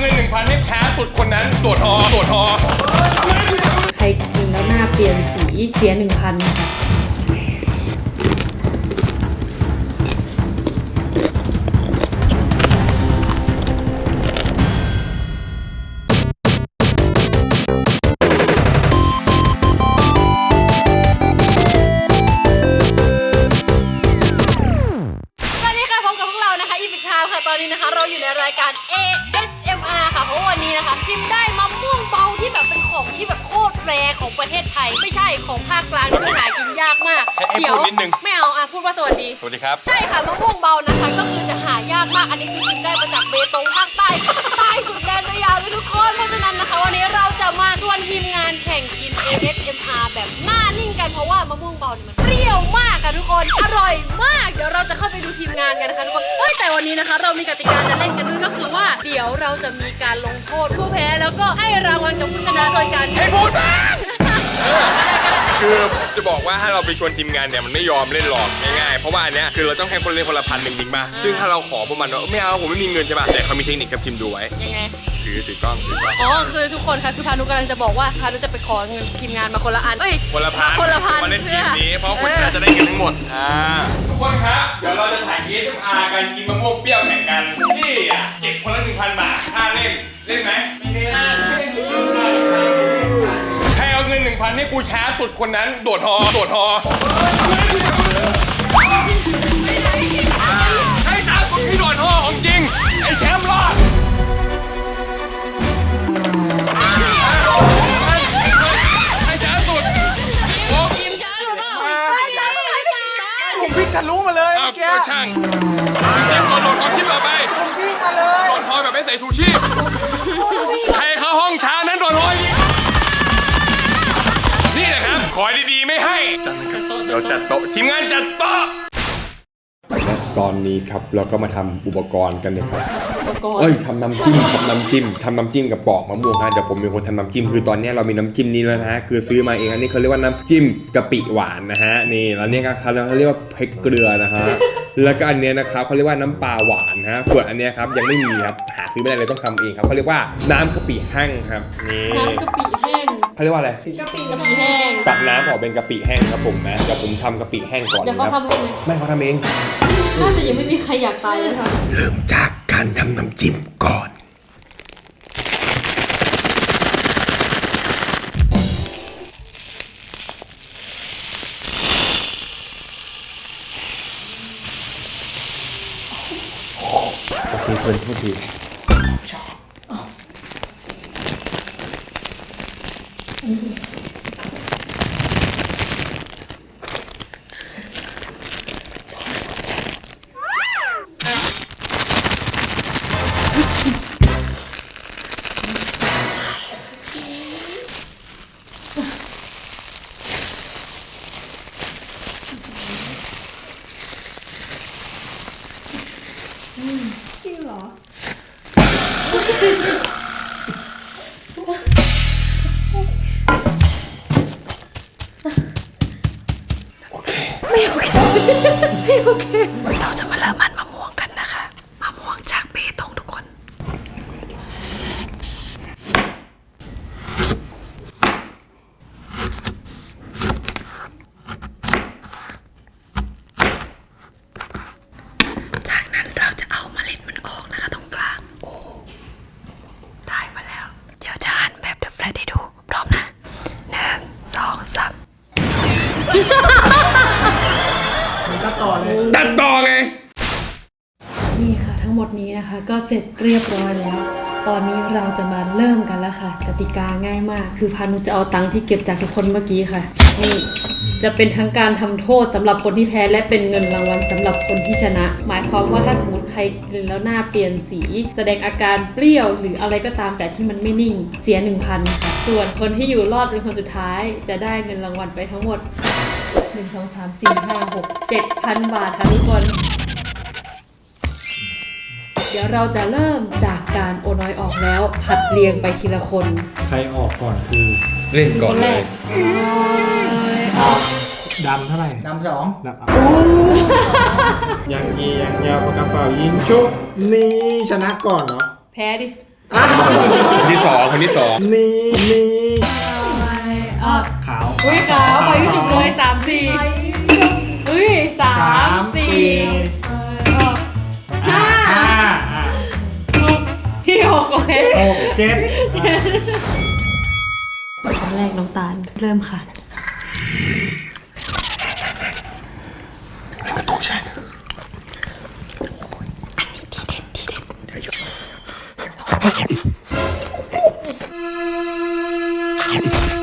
เงินหนึ่งพันให้ช้าสุดคนนั้นตรวจฮอตรวจฮอใครกินแล้วหน้าเปลี่ยนสีเสียหนึ่งพันค่ะสวัสดีค่ะพบกับพวกเรานะคะอีพิคาวค่ะ ตอนนี้นะคะ เราอยู่ในรายการ ASMR ค่ะ เพราะวันนี้นะคะพิมได้มะม่วงเบาที่แบบเป็นของที่แบบโคตรแรของประเทศไทย ไม่ใช่ของภาคกลางที่หากินยากมากให้ให้เดี๋ยวพูดนิดนึง ไม่เอาอะพูดว่าสวัสดี สวัสดีครับ ใช่ค่ะมะม่วงเบานะคะ ก็คือจะหายากมากอันนี้คือกินได้มาจากเบตงภาคใต้ใต้สุดแดนสยามเลยทุกคนเพราะฉะนั้นนะคะ วันนี้เราจะมาชวนทีมงานแข่งกิน ASMR แบบหน้านิ่งกันเพราะว่ามะม่วงเบาเนี่ยมันเปรี้ยวมากค่ะทุกคนอร่อยมาก เดี๋ยวเราจะเข้าไปดูทีมงานกันนะคะทุกคนเฮ้ยแต่วันนี้นะคะ เรามีกติกาจะเล่นกันด้วยก็คือว่าเดี๋ยวเราจะมีการลงโทษผู้แพ้แล้วก็ให้รางวัลกับผู้ชนะโดยการให้พูดบ้างคือจะบอกว่าถ้าเราไปชวนทีมงานเนี่ยมันไม่ยอมเล่นหรอกง่ายๆเพราะว่าอันเนี้ยคือเราต้องให้คนเล่นคนละพันหนึ่งจริงป่ะซึ่งถ้าเราขอพวกมันว่าไม่เอาผมไม่มีเงินใช่ป่ะแต่เขามีเทคนิคครับทีมดูไว้ยังไง ถือถือกล้องถือกล้อง อ๋อคือทุกคนค่ะคือพานุกำลังจะบอกว่าพานุจะไปขอเงินทีมงานมาคนละอันเอ้ยคนละพันคนละพันมาเล่นทีพื่อมนี้เพราะคนชนะจะได้เงินทั้งหมดอ่าทุกคนครับเดี๋ยวเราจะถ่าย ASMR กันกินมะม่วงเปรี้ยวแข่งกันนี่อะเก็บคนละหนึ่งพันบาทค่าเล่นเล่นไหมไม่เล่นใครเอาเงินหนึ่งพันให้กูช้าสุดคนนั้นโดดฮอโดดฮอ ทะลุมาเลยเอาเมื่อกี้ก็ช่างเตรียมตัวโดดความคิดต่อไปผมวิ่งมาเลยโดดฮอแบบไม่ใส่ชูชีพ ใครเข้าห้องช้านั้นโดดฮออีกนี่แหละครับ ขอดีๆไม่ให้ เดี๋ยวจัดโต๊ะทีมงานจัดโต๊ะ และตอนนี้ครับเราก็มาทำอุปกรณ์กันนะครับ อุปกรณ์เอ้ยทำน้ำจิ้มทำน้ำจิ้มทำน้ำจิ้มกับปอกมะม่วงนะเดี๋ยวผมเป็นคนทำน้ำจิ้มคือตอนนี้เรามีน้ำจิ้มนี้แล้วนะฮะคือซื้อมาเองอันนี้เขาเรียกว่าน้ำจิ้มกะปิหวานนะฮะนี่แล้วเนี่ยก็เขาเรียกว่าพริกเกลือนะฮะแล้วก็อันเนี้ยนะครับเขาเรียกว่าน้ำปลาหวานฮะส่วนอันเนี้ยครับยังไม่มีครับหาซื้อไม่ได้เลยต้องทำเองครับเขาเรียกว่าน้ำกะปิแห้งครับนี่น้ำกะปิแห้งเขาเรียกว่าอะไรกะปิแห้งตักน้ำออกเป็นกะปิแห้งครับผมนะเดี๋ยวผมทำกะปิแห้งก่อนเดี๋ยวเขานะครับทำให้ไหม ไม่เขาทำเอง น่าจะยังไม่มีใครอยากตายเลยค่ะเริ่มจากการทำน้ำจิ้มก่อน โอเคเพื่อนโทษทีโอ เราจะมาเริ่มมันมะม่วงกันนะคะมะม่วงจากเบตงทุกคน จากนั้นเราจะเอาเมล็ดมันออกนะคะตรงกลาง โอ้ ได้มาแล้ว เดี๋ยวจะหั่นแบบเดอะแฟลตให้ดู ต่อไง นี่ค่ะ ทั้งหมดนี้นะคะ ก็เสร็จเรียบร้อยแล้ว ตอนนี้เราจะมาเริ่มกันแล้วค่ะ กติกาง่ายมาก คือพานุจะเอาตังค์ที่เก็บจากทุกคนเมื่อกี้ค่ะ นี่ จะเป็นทั้งการทำโทษสำหรับคนที่แพ้และเป็นเงินรางวัลสำหรับคนที่ชนะ หมายความว่าถ้าสมมติใครกินแล้วหน้าเปลี่ยนสี แสดงอาการเปรี้ยวหรืออะไรก็ตามแต่ที่มันไม่นิ่งเสีย 1,000ค่ะส่วนคนที่อยู่รอดเป็นคนสุดท้าย จะได้เงินรางวัลไปทั้งหมด 1 2 3 4 5 6 7,000บาทค่ะทุกคน เดี๋ยวเราจะเริ่มจากการโอน้อยออกแล้ว ผัดเรียงไปทีละคนใครออกก่อนคือเล่นก่อนคนเลแรยกโอ้ยออกดำเท่าไหร่นำสองดำอะยังกียังยาวปากกระเป๋ายิงชุบนี่ชนะก่อนเนาะแพ้ดิ คนที่สองคนที่สอง นี่นี่ อะขาวอุ้ยขาวไปก็จุดเลยสามสี่อุ้ยสามสี่ออกห้าห้าอะหกพี่หกโอเคหกเจ็ดครั้งแรกน้องตาลเริ่มค่ะคน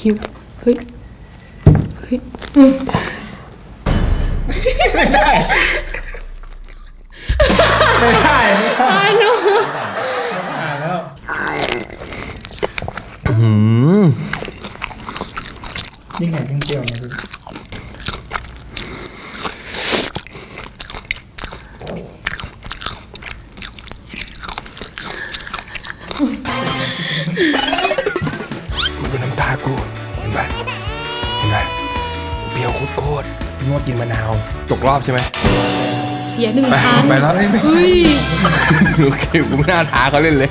คิวเฮ้ยเฮ้ยไม่ได้ไม่ได้อ่าหนูอ่านแล้วยิ่งไหนยิ่งเปรี้ยวนะพี่ ตรๆนึกว่ากินมะนาวตกรอบใช่ไหมเสียหนึ่งไปพันไปแล้วเฮ้ยโอเคกูไม่น่าท้าเขาเล่นเลย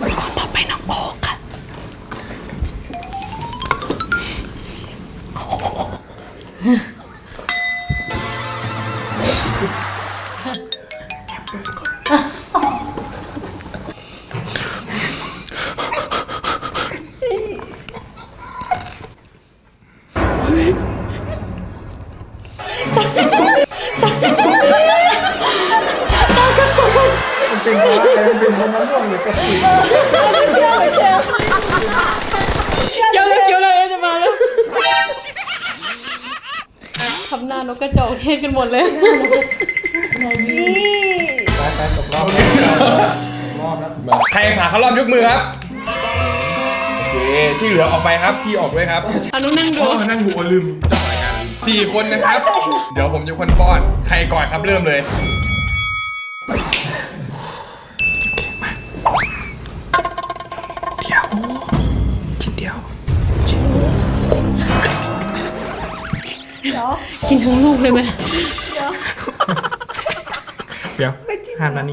คนต่อไปน้องโอ๊กค่ะ มะม่วงหรือกะปิเกี่ยวเลยเกี่ยวเลยจะมาแล้วทำหน้านกกระจอกเทศกันหมดเลยไปไปจบรอบรอบแล้วใครหาเขารอบยกมือครับโอเคที่เหลือออกไปครับพี่ออกด้วยครับพานุนั่งดูโอ้นั่งดูลืมจ้ารายการลืมสี่คนนะครับ เดี๋ยวผมจะคนป้อน ใครก่อนครับเริ่มเลย กินทั้งลูกเลยไหม เดี๋ยวห้ามนัน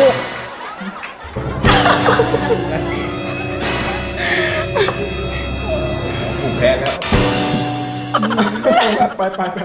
นี่ผมแพ้แล้ว ไปไปไปเป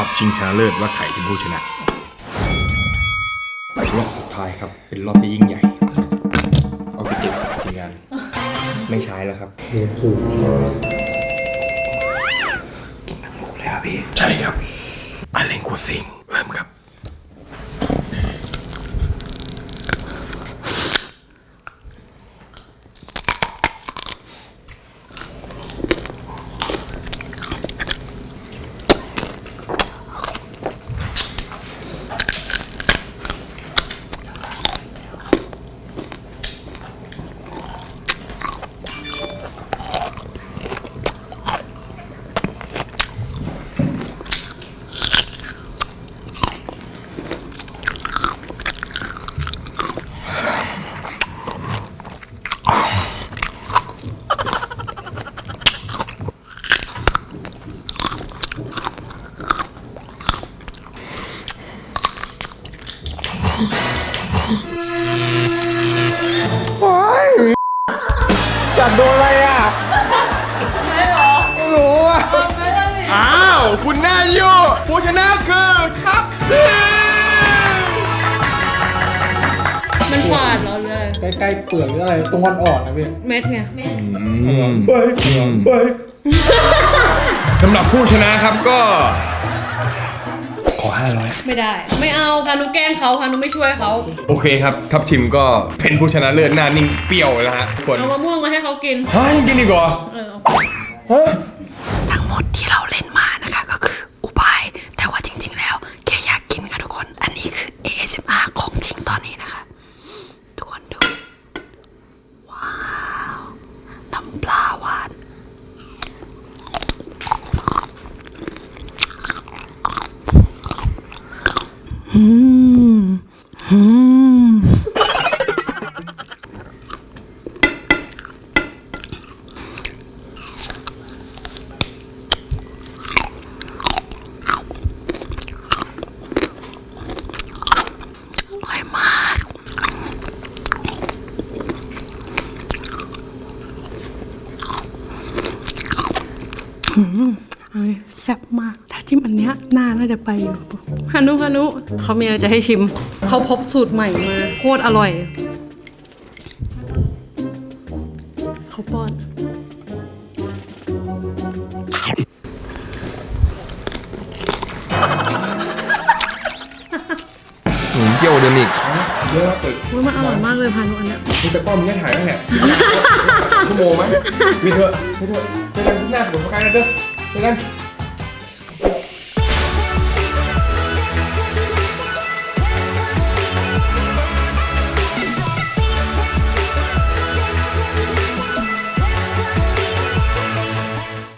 อบชิงชนะเลิศว่าใครเป็นผู้ชนะรอบสุดท้ายครับ เป็นรอบที่ยิ่งใหญ่ เอาไปเก็บทีมงาน ไม่ใช้แล้วครับเรียนถูกกินทั้งลูกเลยครับพี่ ใช่ครับอันเลงกัวซิงเริ่มครับ ผู้ชนะคือทัพทีมมันฝาดเหรอเลยใกล้ๆเปลือกหรืออะไรตรงวันอ่อนนะพี่เม็ดไงไปไปสำหรับผู้ชนะครับก็ ขอ 500 ไม่ได้ ไม่เอาพานุแกล้งเขาพานุไม่ช่วยเขาโอเคครับ ทัพทีมก็เป็นผู้ชนะเลิศหน้านิ่งเปรี้ยวแล้วฮะทุกคนเอามะม่วงมาให้เขากินเฮ้ยกินดีกว่าเออเฮ้ยทั้งหมดที่เราเล่นมานะคะ ก็คืออุบาย แต่ว่าจริง ๆ แล้วแค่อยากกินค่ะทุกคน อันนี้คือ ASMR ของจริงตอนนี้นะคะ ทุกคนดู ว้าว น้ำปลาหวาน อืม อืม อืมอันนี้แซ่บมาก ถ้าจิ้มอันเนี้ยห น้าน่าจะไปอยู่ฮานุฮานุเขามีอะไรจะให้ชิม เขาพบสูตรใหม่มา โคตรอร่อย เขาป้อนหนุนเกี่ยวเดมิกเยอะเปิดอุ๊ยมันอร่อยมากเลยพานุอันเนี้ยมีตะกร้อมึงแค่ถ่ายตั้งแต่ชั่วโมงไหมมีเถอะมีเถอะเจอกันที่หน้าผมสกายนะเด้อเจอกัน